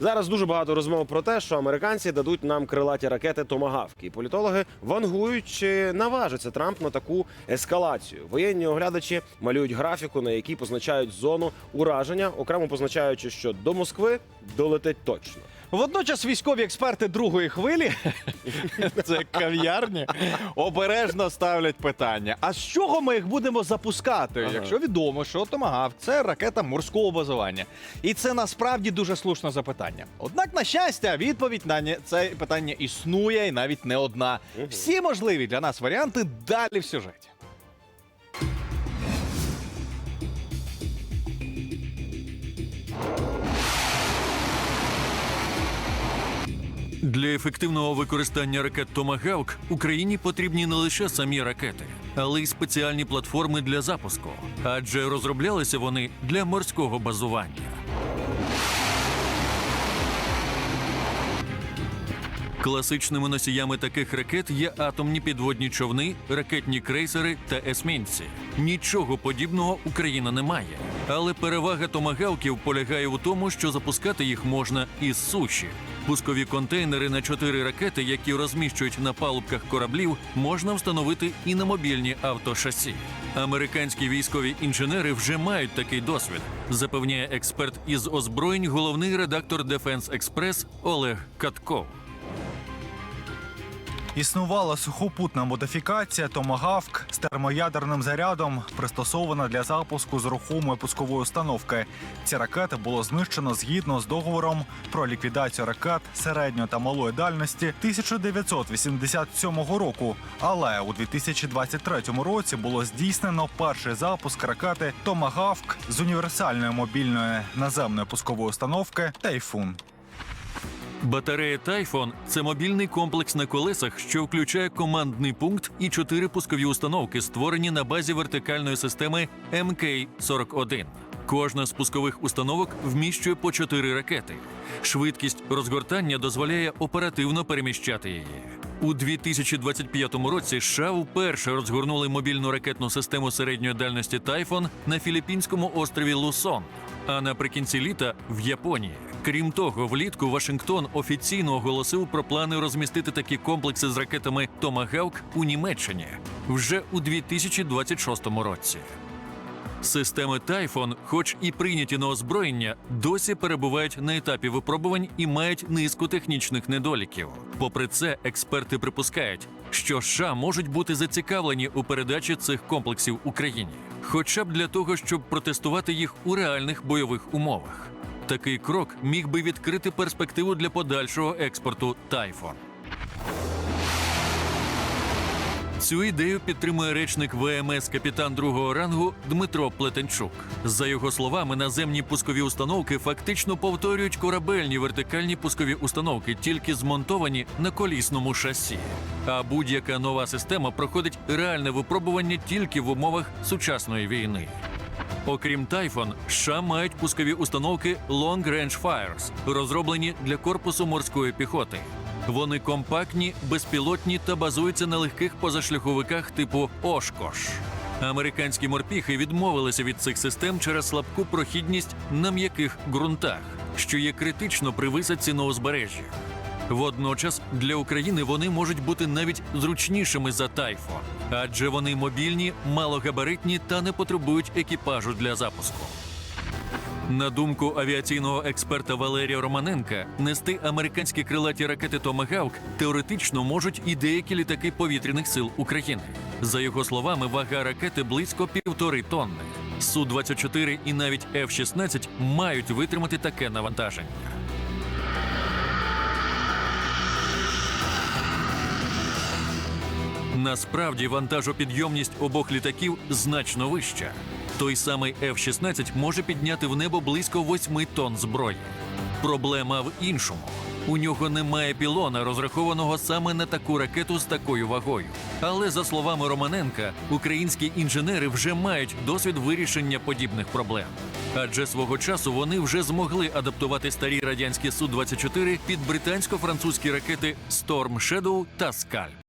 Зараз дуже багато розмов про те, що американці дадуть нам крилаті ракети Томагавки. І політологи вангують, чи наважиться Трамп на таку ескалацію. Воєнні оглядачі малюють графіку, на якій позначають зону ураження, окремо позначаючи, що до Москви долетить точно. Водночас військові експерти другої хвилі, це кав'ярні, обережно ставлять питання: а з чого ми їх будемо запускати, Ага. якщо відомо, що Томагавк це ракета морського базування? І це насправді дуже слушне запитання. Однак, на щастя, відповідь на це питання існує і навіть не одна. Всі можливі для нас варіанти далі в сюжеті. Для ефективного використання ракет Томагавк Україні потрібні не лише самі ракети, але й спеціальні платформи для запуску, адже розроблялися вони для морського базування. Класичними носіями таких ракет є атомні підводні човни, ракетні крейсери та есмінці. Нічого подібного Україна не має. Але перевага томагавків полягає у тому, що запускати їх можна із суші. Пускові контейнери на чотири ракети, які розміщують на палубках кораблів, можна встановити і на мобільні автошасі. Американські військові інженери вже мають такий досвід, запевняє експерт із озброєнь, головний редактор Defense Express Олег Катков. Існувала сухопутна модифікація Томагавк з термоядерним зарядом, пристосована для запуску з рухомої пускової установки. Ці ракети було знищено згідно з договором про ліквідацію ракет середньої та малої дальності 1987 року. Але у 2023 році було здійснено перший запуск ракети Томагавк з універсальної мобільної наземної пускової установки Тайфун. Батарея Тайфон це мобільний комплекс на колесах, що включає командний пункт і чотири пускові установки, створені на базі вертикальної системи МК-41. Кожна з пускових установок вміщує по чотири ракети. Швидкість розгортання дозволяє оперативно переміщати її. У 2025 році США вперше розгорнули мобільну ракетну систему середньої дальності Тайфон на філіппінському острові Лусон. А наприкінці літа в Японії. Крім того, влітку Вашингтон офіційно оголосив про плани розмістити такі комплекси з ракетами Томагавк у Німеччині вже у 2026 році. Системи Тайфон, хоч і прийняті на озброєння, досі перебувають на етапі випробувань і мають низку технічних недоліків. Попри це, експерти припускають, що США можуть бути зацікавлені у передачі цих комплексів Україні, хоча б для того, щоб протестувати їх у реальних бойових умовах. Такий крок міг би відкрити перспективу для подальшого експорту Тайфон. Цю ідею підтримує речник ВМС капітан другого рангу Дмитро Плетенчук. За його словами, наземні пускові установки фактично повторюють корабельні вертикальні пускові установки, тільки змонтовані на колісному шасі. А будь-яка нова система проходить реальне випробування тільки в умовах сучасної війни. Окрім Тайфон, США мають пускові установки Long Range Fires, розроблені для корпусу морської піхоти. Вони компактні, безпілотні та базуються на легких позашляховиках типу Ошкош. Американські морпіхи відмовилися від цих систем через слабку прохідність на м'яких ґрунтах, що є критично при висадці на узбережжі. Водночас для України вони можуть бути навіть зручнішими за Тайфон, адже вони мобільні, малогабаритні та не потребують екіпажу для запуску. На думку авіаційного експерта Валерія Романенка, нести американські крилаті ракети Томагавк теоретично можуть і деякі літаки повітряних сил України. За його словами, вага ракети близько півтори тонни. Су 24 і навіть F-16 мають витримати таке навантаження. Насправді вантажопідйомність обох літаків значно вища. Той самий F-16 може підняти в небо близько 8 тонн зброї. Проблема в іншому. У нього немає пілона, розрахованого саме на таку ракету з такою вагою. Але за словами Романенка, українські інженери вже мають досвід вирішення подібних проблем. Адже свого часу вони вже змогли адаптувати старі радянські Су-24 під британсько-французькі ракети Storm Shadow та Скальп.